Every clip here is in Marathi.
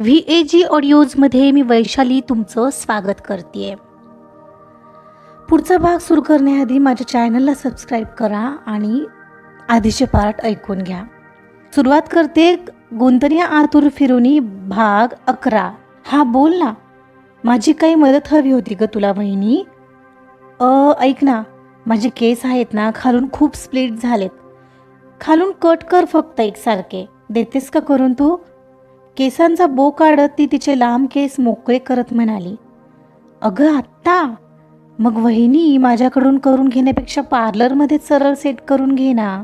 व्ही ए जी ऑडिओजमध्ये मी वैशाली तुमचं स्वागत करते पुढचा भाग सुरू करण्याआधी माझ्या चॅनलला सबस्क्राईब करा आणि आधीचे पार्ट ऐकून घ्या. सुरुवात करते गुंतनी आतुर फिरुनी भाग अकरा. हा बोल ना. माझी काही मदत हवी होती ग तुला बहिणी. अ ऐक ना. माझे केस आहेत ना खालून खूप स्प्लिट झालेत. खालून कट कर फक्त एकसारखे. देतेस का करून तू? केसांचा बो काढत ती तिचे लांब केस मोकळे करत म्हणाली अगं आत्ता? मग वहिनी माझ्याकडून करून घेण्यापेक्षा पार्लरमध्ये सरळ सेट करून घे ना.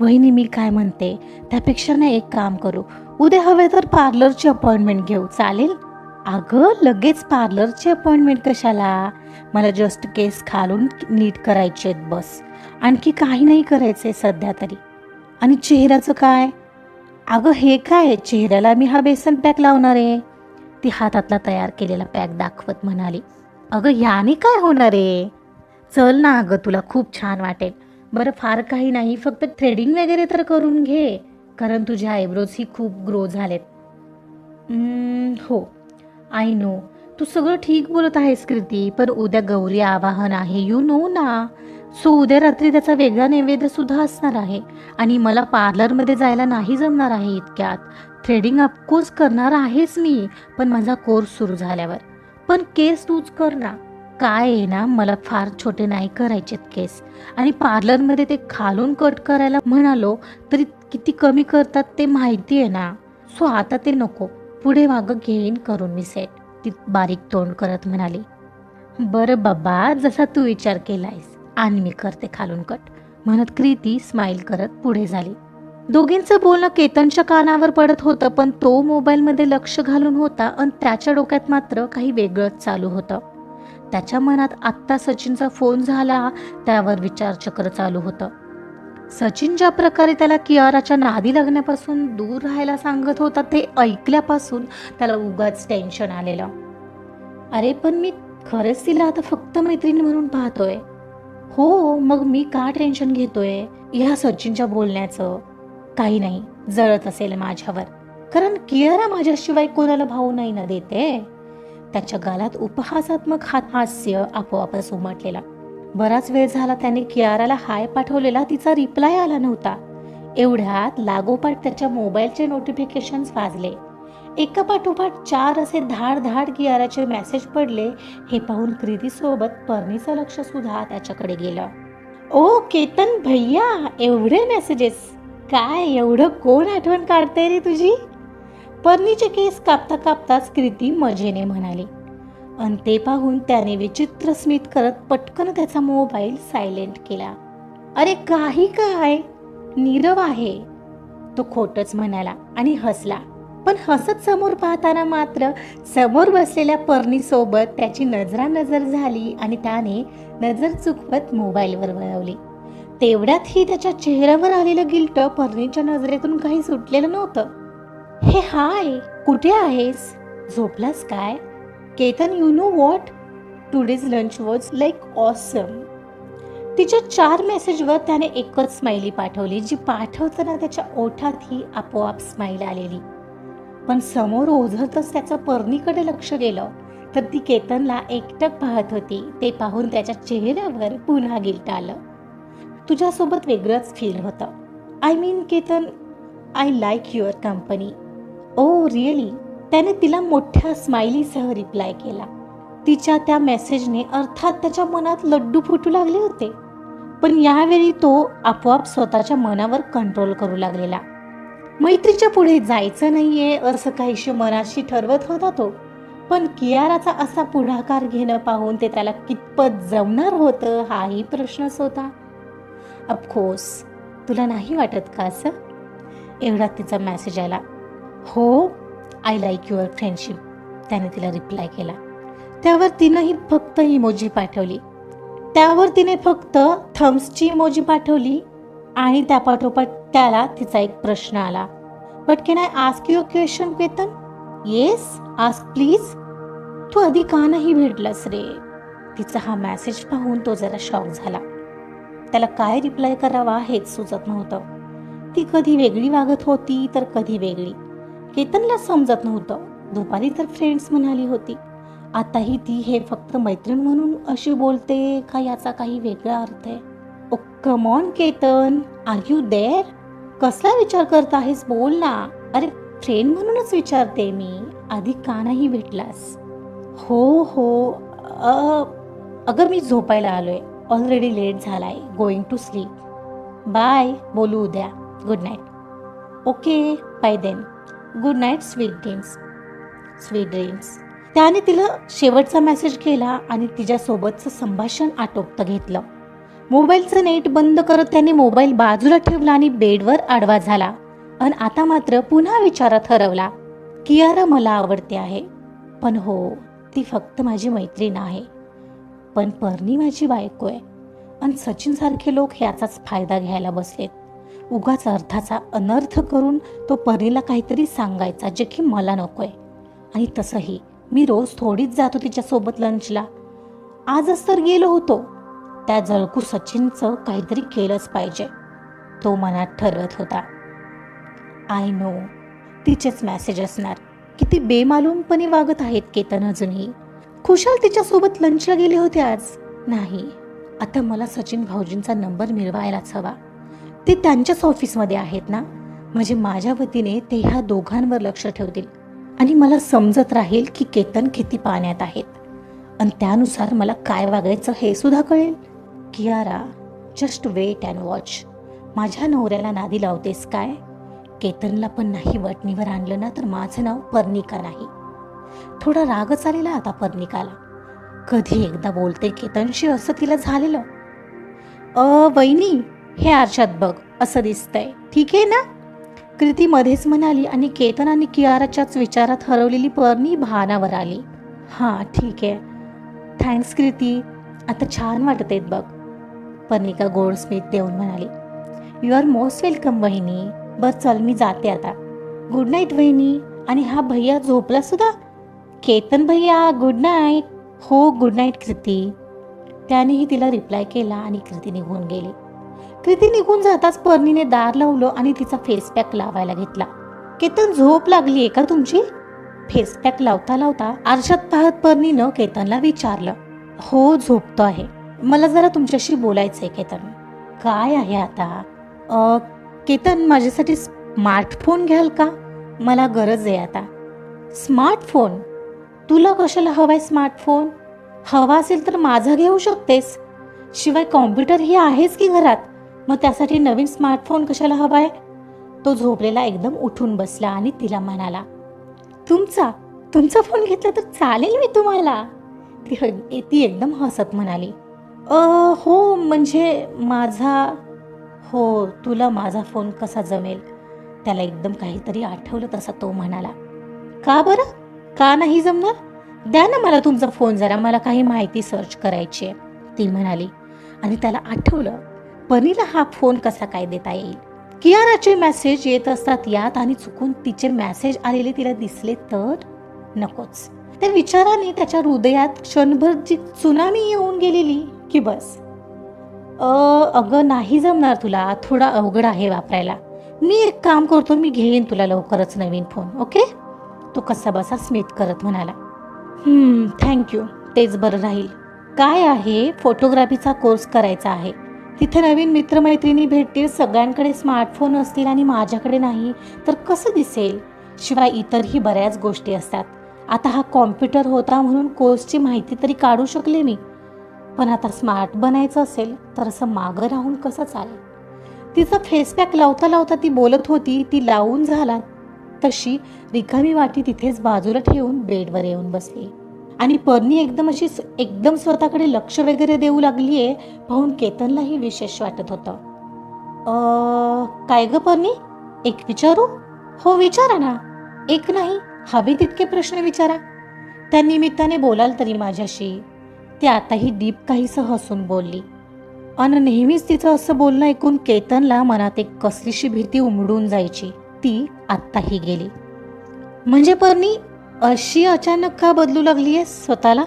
वहिनी मी काय म्हणते त्यापेक्षा ना एक काम करू. उद्या हवे तर पार्लरची अपॉइंटमेंट घेऊ. चालेल? अगं लगेच पार्लरची अपॉइंटमेंट कशाला? मला जस्ट केस खालून नीट करायचे आहेत बस. आणखी काही नाही करायचे सध्या तरी. आणि चेहऱ्याचं काय? अगं हे काय? चेहऱ्याला मी हा बेसन पॅक लावणार आहे. ती हातातला तयार केलेला पॅक दाखवत म्हणाली अगं याने काय होणार आहे? चल ना अगं तुला खूप छान वाटेल. बरं फार काही नाही फक्त थ्रेडिंग वगैरे तर करून घे कारण तुझे आयब्रोज ही खूप ग्रो झालेत. हो. आय नो तू सगळं ठीक बोलत आहेस कृती पण उद्या गौरी आवाहन आहे यू नो ना. सो उद्या रात्री त्याचा वेगळा नैवेद्य सुद्धा असणार आहे. आणि मला पार्लरमध्ये जायला नाही जमणार आहे इतक्यात. थ्रेडिंग अफकोर्स करणार आहेच मी पण माझा कोर्स सुरू झाल्यावर. पण केस तूच कर ना. काय आहे ना मला फार छोटे नाही करायचेत केस. आणि पार्लरमध्ये ते खालून कट करायला म्हणालो तरी किती कमी करतात ते माहिती आहे ना. सो आता ते नको. पुढे मागं घेईन करून मी सेट ती बारीक तोंड करत म्हणाली. बरं बाबा जसा तू विचार केलायस. आणि मी करते खालून कट. म्हणत कृती स्माईल करत पुढे झाली. दोघींचं बोलणं केतनच्या कानावर पडत होतं पण तो मोबाईलमध्ये लक्ष घालून होता आणि त्याच्या डोक्यात मात्र काही वेगळंच चालू होतं. त्याच्या मनात आत्ता सचिनचा फोन झाला त्यावर विचारचक्र चालू होतं. सचिन ज्या प्रकारे त्याला कियाराच्या नादी लागण्यापासून दूर राहायला सांगत होता ते ऐकल्यापासून त्याला उगाच टेन्शन आलेलं. अरे पण मी खरंच तिला आता फक्त मैत्रीण म्हणून पाहतोय. हो मग मी का टेन्शन घेतोय? ह्या सचिनच्या बोलण्याचं काही नाही जळत असेल माझ्यावर. कारण कियारा माझ्याशिवाय कोणाला भाऊ नाही ना देते. त्याच्या गालात उपहासात्मक हात हास्य आपोआपच उमटलेला. बराच वेळ झाला त्याने कियाराला हाय पाठवलेला तिचा रिप्लाय आला नव्हता. एवढ्यात लागोपाठ त्याच्या मोबाईलचे नोटिफिकेशन्स वाजले. एका पाठोपाठ चार असे धाड धाड गियाराचे मेसेज पडले हे पाहून क्रितीसोबत पर्णीचं लक्ष सुद्धा त्याच्याकडे गेलं. ओ केतन भैया एवढे मेसेजेस काय एवढं कोण आठवण काढते रे तुझी? पर्णीचे केस कापता कापताच क्रिती मजेने म्हणाली. अन ते पाहून त्याने विचित्र स्मित करत पटकन त्याचा मोबाईल सायलेंट केला. अरे काही काय? नीरव आहे. तो खोटच म्हणाला आणि हसला. पण हसत समोर पाहताना मात्र समोर बसलेल्या पर्णीसोबत त्याची नजरानजर झाली आणि त्याने नजर चुकवत मोबाईलवर वळवली. तेवढ्यातही त्याच्या चेहऱ्यावर आलेलं गिल्ट पर्णीच्या नजरेतून काही सुटलेलं नव्हतं. हे हाय कुठे आहेस? झोपलास काय? Ketan you know what today's lunch was like awesome तिच्या चार मेसेजवर त्याने एकच स्माइली पाठवली जी पाठवताना त्याच्या ओठातही आपोआप स्माईल आलेली. पण समोर ओझतच त्याचं पर्णीकडे लक्ष गेलं. तर ती केतनला एकटक पाहत होती. ते पाहून त्याच्या चेहऱ्यावर पुन्हा गिल्ट आलं. तुझ्यासोबत वेगळंच फील होतं. I mean Ketan I like your company oh really त्याने तिला मोठ्या स्माइलीसह रिप्लाय केला. तिच्या त्या मेसेजने अर्थात त्याच्या मनात लड्डू फुटू लागले होते. पण यावेळी तो आपोआप स्वतःच्या मनावर कंट्रोल करू लागलेला. मैत्रीच्या पुढे जायचं नाहीये असं काहीशी मनाशी ठरवत होता तो. पण कियाराचा असा पुढाकार घेणं पाहून ते त्याला कितपत जमणार होतं हाही प्रश्नच होता. अफकोर्स तुला नाही वाटत का असं एवढा तिचा मेसेज आला. हो आय लाईक युअर फ्रेंडशिप त्याने तिला रिप्लाय केला. त्यावर तिनंही फक्त इमोजी पाठवली. त्यावर तिने फक्त थम्सची इमोजी पाठवली आणि त्यापाठोपाठ त्याला तिचा एक प्रश्न आला. But can I ask you question Ketan yes ask please तू आधी का नाही भेटलास रे? तिचा हा मॅसेज पाहून तो जरा शॉक झाला. त्याला काय रिप्लाय करावा हेच सुचत नव्हतं. ती कधी वेगळी वागत होती तर कधी वेगळी. केतनला समजत नव्हतं. दुपारी तर फ्रेंड्स म्हणाली होती. आताही ती हे फक्त मैत्रीण म्हणून अशी बोलते का याचा काही वेगळा अर्थ आहे? ओ come on Ketan are you there कसला विचार करत आहेस? बोल ना. अरे फ्रेंड म्हणूनच विचारते मी. आधी का नाही भेटलास. हो हो. अगं मी झोपायला आलोय. ऑलरेडी लेट झालाय. गोइंग टू स्लीप बाय बोलू उद्या. Good night okay bye then good night sweet dreams sweet dreams त्याने तिला शेवटचा मेसेज केला आणि तिच्यासोबतचं संभाषण आटोपतं घेतलं. मोबाईलचं नेट बंद करत त्याने मोबाईल बाजूला ठेवला आणि बेडवर आडवा झाला. आणि आता मात्र पुन्हा विचारात हरवला कियारा मला आवडते आहे. पण हो ती फक्त माझी मैत्रीण आहे. पण परनी माझी बायको आहे. आणि सचिनसारखे लोक याचाच फायदा घ्यायला बसलेत. उगाच अर्थाचा अनर्थ करून तो परीला काहीतरी सांगायचा जे की मला नकोय. आणि तसंही मी रोज थोडीच जातो तिच्यासोबत लंचला आजच तर गेलो होतो. त्या जळकू सचिनचं काहीतरी केलंच पाहिजे. तो मनात ठरवत होता. आय नो तिचेच मॅसेज असणार. किती बेमालूमपणे वागत आहेत केतन अजूनही. खुशाल तिच्यासोबत लंचला गेले होते आज. नाही आता मला सचिन भाऊजींचा नंबर मिळवायलाच हवा. ते त्यांच्याच ऑफिसमध्ये आहेत ना? म्हणजे माझ्या वतीने ते ह्या दोघांवर लक्ष ठेवतील. आणि मला समजत राहील की केतन किती पाण्यात आहेत. आणि त्यानुसार मला काय वागायचं हे सुद्धा कळेल. Kiara just wait and watch माझ्या नवऱ्याला नादी लावतेस काय? केतनला पण नाही वटणीवर आणलं ना तर माझं नाव पर्णिका नाही. थोडा रागच आलेला आता पर्णिकाला. कधी एकदा बोलते केतनशी असं तिला झालेलं. अ वहिनी हे आरशात बघ असं दिसतंय. ठीक आहे ना? कृती मध्येच म्हणाली आणि केतन आणि कियाराच्याच विचारात हरवलेली पर्णी भानावर आली. हां ठीक आहे. थँक्स कृती. आता छान वाटत आहेत बघ. पर्णिका गोड स्मित देऊन म्हणाली यू आर मोस्ट वेलकम वहिनी. बर चल मी जाते आता. गुड नाईट वहिनी. आणि हा भैया झोपला सुद्धा? केतन भैया गुड नाईट हो गुड नाईट कृती. त्यानेही तिला रिप्लाय केला आणि कृती निघून गेली. कृती निघून जाताच पर्णीने दार लावलं आणि तिचा फेस पॅक लावायला घेतला. केतन झोप लागली आहे का तुमची? फेस पॅक लावता लावता आरशात पाहत पर्णीनं केतनला विचारलं. हो झोपतो आहे. मला जरा तुमच्याशी बोलायचं आहे केतन. काय आहे आता? अ, केतन माझ्यासाठी स्मार्टफोन घ्याल का? मला गरज आहे आता. स्मार्टफोन? तुला कशाला हवाय स्मार्टफोन? हवा असेल तर माझा घेऊ शकतेस. शिवाय कॉम्प्युटर ही आहेच की घरात. मग त्यासाठी नवीन स्मार्टफोन कशाला हवाय? तो झोपलेला एकदम उठून बसला आणि तिला म्हणाला तुमचा तुमचा फोन घेतला तर चालेल मी तुम्हाला. ती ती एकदम हसत म्हणाली. अ हो म्हणजे माझा हो तुला माझा फोन कसा जमेल? त्याला एकदम काहीतरी आठवलं तसा तो म्हणाला. का बरं? का नाही जमणार? द्या ना मला तुमचा फोन जरा मला काही माहिती सर्च करायची आहे. ती म्हणाली. आणि त्याला आठवलं पनीला हा फोन कसा काय देता येईल? कियाराचे मॅसेज येत असतात यात आणि चुकून तिचे मॅसेज आलेले तिला दिसले तर नकोच. त्या विचाराने त्याच्या हृदयात क्षणभर जी सुनामी येऊन गेलेली की बस. अ अगं नाही जमणार तुला. थोडा अवघड आहे वापरायला. मी एक काम करतो मी घेईन तुला लवकरच नवीन फोन ओके? तो कसा बसा स्मित करत म्हणाला. थँक्यू तेच बरं राहील. काय आहे? फोटोग्राफीचा कोर्स करायचा आहे. तिथे नवीन मित्रमैत्रिणी भेटतील सगळ्यांकडे स्मार्टफोन असतील आणि माझ्याकडे नाही तर कसं दिसेल? शिवाय इतरही बऱ्याच गोष्टी असतात. आता हा कॉम्प्युटर होता म्हणून कोर्सची माहिती तरी काढू शकले मी. पण आता स्मार्ट बनायचं असेल तर असं मागं राहून कसं चालेल? तिचा फेसपॅक लावता लावता ती बोलत होती ती लावून झाला. तशी रिकामी वाटी तिथेच बाजूला ठेवून बेडवर येऊन बसली. आणि पर्णी एकदम अशी एकदम स्वतःकडे लक्ष वगैरे देऊ लागली आहे पाहून केतनलाही विशेष वाटत होतं. काय ग पर्णी एक विचारू? हो विचारा ना. एक नाही हवे तितके प्रश्न विचारा. त्या निमित्ताने बोलाल तरी माझ्याशी. ती आताही डीप काहीसं हसून बोलली. अन नेहमीच तिचं असं बोलणं ऐकून केतनला मनात एक कसलीशी भीती उमडून जायची. ती आत्ताही गेली. म्हणजे परनी अशी अचानक का बदलू लागली आहे स्वतःला?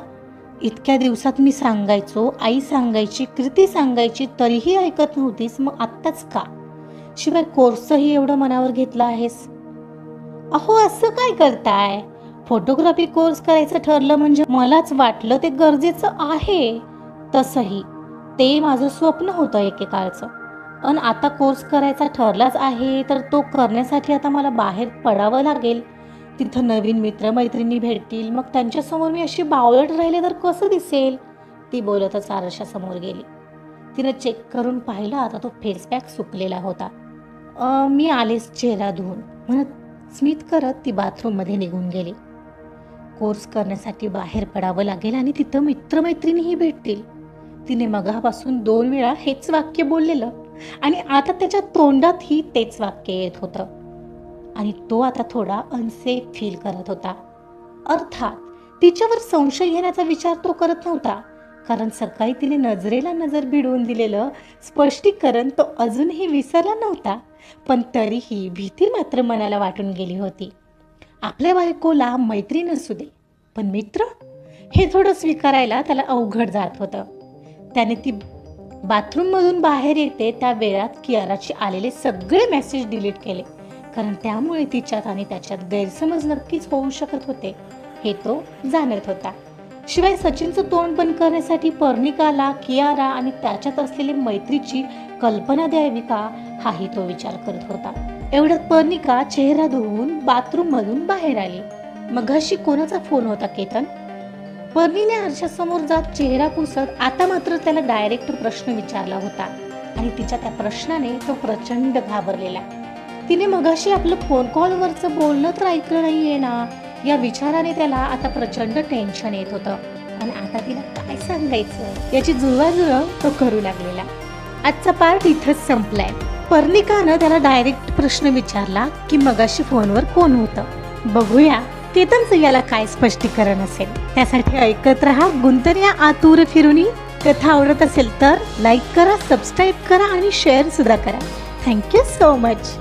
इतक्या दिवसात मी सांगायचो आई सांगायची कृती सांगायची तरीही ऐकत नव्हतीस मग आत्ताच का? शिवाय कोर्सही एवढं मनावर घेतलं आहेस? अहो असं काय करताय? फोटोग्राफी कोर्स करायचं ठरलं म्हणजे मलाच वाटलं ते गरजेचं आहे. तसंही ते माझं स्वप्न होतं एकेकाळचं. पण आता कोर्स करायचा ठरलाच आहे तर तो करण्यासाठी आता मला बाहेर पडावं लागेल. तिथं नवीन मित्रमैत्रिणी भेटतील मग त्यांच्यासमोर मी अशी बावळट राहिले तर कसं दिसेल? ती बोलतच आरशासमोर गेली. तिनं चेक करून पाहिलं आता तो फेसपॅक सुकलेला होता. मी आलेच चेहरा धुवून. म्हणत स्मित करत ती बाथरूममध्ये निघून गेली. कोर्स करण्यासाठी बाहेर पडावं लागेल आणि तिथं मित्रमैत्रिणीही भेटतील. तिने मगापासून दोन वेळा हेच वाक्य बोललेलं आणि आता त्याच्या तोंडातही तेच वाक्य येत होतं. आणि तो आता थोडा अनसेफ फील करत होता. अर्थात तिच्यावर संशय घेण्याचा विचार तो करत नव्हता. कारण सकाळी तिने नजरेला नजर भिडवून दिलेलं स्पष्टीकरण तो अजूनही विसरला नव्हता. पण तरीही भीती मात्र मनाला वाटून गेली होती. आपल्या बायकोला मैत्रीण असू दे पण मित्र हे थोडं स्वीकारायला त्याला अवघड जात होतं. त्याने ती बाथरूममधून बाहेर येते त्या वेळात कियाराचे आलेले सगळे मेसेज डिलीट केले. कारण त्यामुळे तिच्यात आणि त्याच्यात गैरसमज नक्कीच होऊ शकत होते हे तो जाणत होता. शिवाय सचिनचं तोंड बंद करण्यासाठी पर्णिकाला कियारा आणि त्याच्यात असलेली मैत्रीची कल्पना द्यावी का हाही तो विचार करत होता. एवढ्यात पर्णिका चेहरा धुवून बाथरूममधून बाहेर आली. मघाशी कोणाचा फोन होता केतन? पर्णीने आरशासमोर जात चेहरा पुसत आता मात्र त्याला डायरेक्ट प्रश्न विचारला होता. आणि तिच्या त्या प्रश्नाने तो प्रचंड घाबरलेला. तिने मगाशी आपलं फोन कॉलवरचं बोलणं तर ऐकलं नाहीये ना? या विचाराने त्याला आता प्रचंड टेन्शन येत होतं. आणि आता तिला काय सांगायचं? याची जुळवाजुळव तो करू लागलेला. आजचा पार्ट इथंच संपलाय. पर्णिकानं त्याला डायरेक्ट प्रश्न विचारला की मगाशी फोनवर कोण होतं? बघूया केतनचं याला काय स्पष्टीकरण असेल. त्यासाठी ऐकत राहा गुंतर्या आतुर फिरुनी. कथा आवडत असेल तर लाईक करा सबस्क्राईब करा आणि शेअर सुद्धा करा. Thank you so much